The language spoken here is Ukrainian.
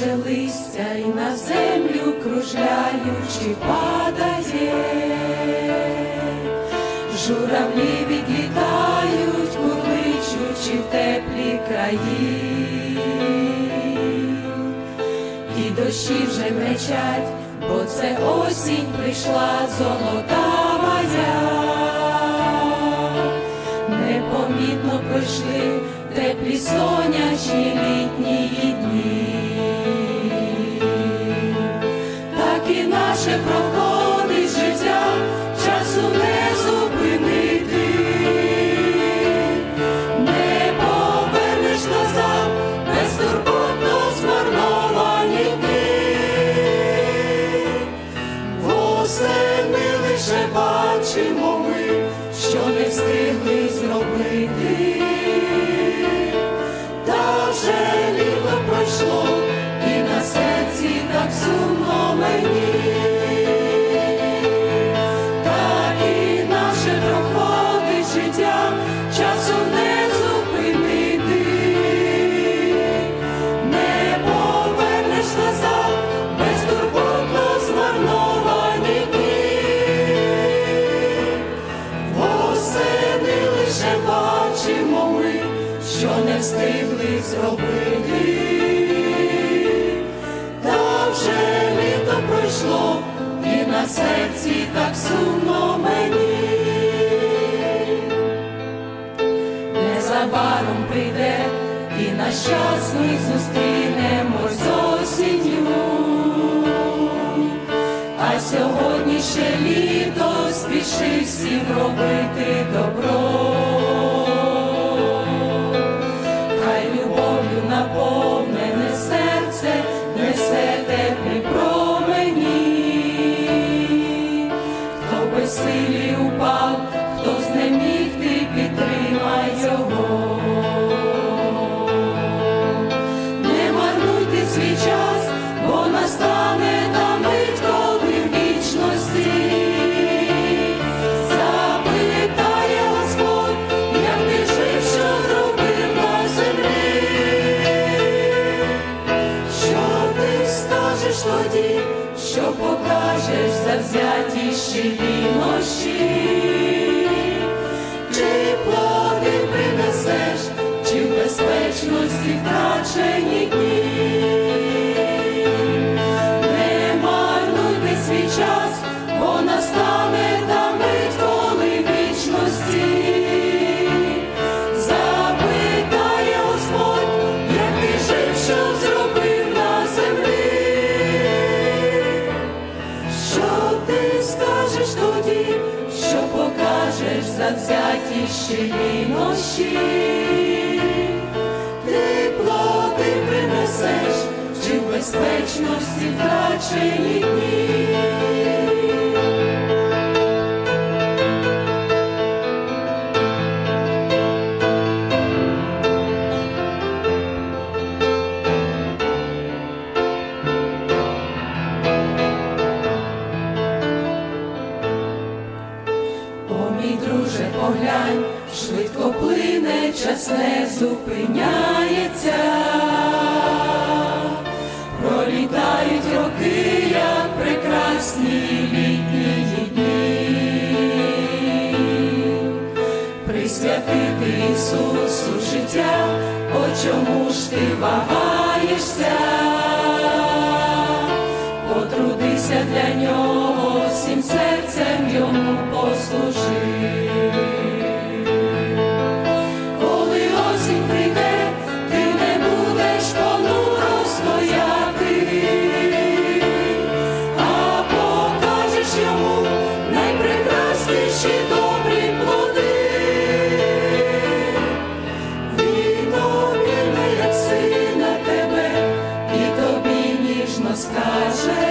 Байдуже листя і на землю кружляючи падає, журавлі відлітають, курличучи в теплі краї, і дощі вже мречать, бо це осінь прийшла золота золотавая. Непомітно пройшли теплі сонячні open. Зробити, та вже літо пройшло, і на серці так сумно мені. Незабаром прийде і наш час ми зустрінемо з осінню. А сьогодні ще літо спіши всім робити добро. Любов'ю наповнене серце несе теплі промені. Хто без силі упав, хто знеміг, тоді, що покажеш завзяті щирі ночі? Чи плоди принесеш, чи в безпечності втрачені дні? Не марнуй свій час, щирі ночі? Ти плоди принесеш, чи в безпечності втрачені дні? Швидко плине, час не зупиняється, пролітають роки, як прекрасні літні дні, присвятити Ісусу життя, о чому ж ти вагаєшся, насищі добрі плоди, віно біле, як сина тебе, і тобі ніжно скаже.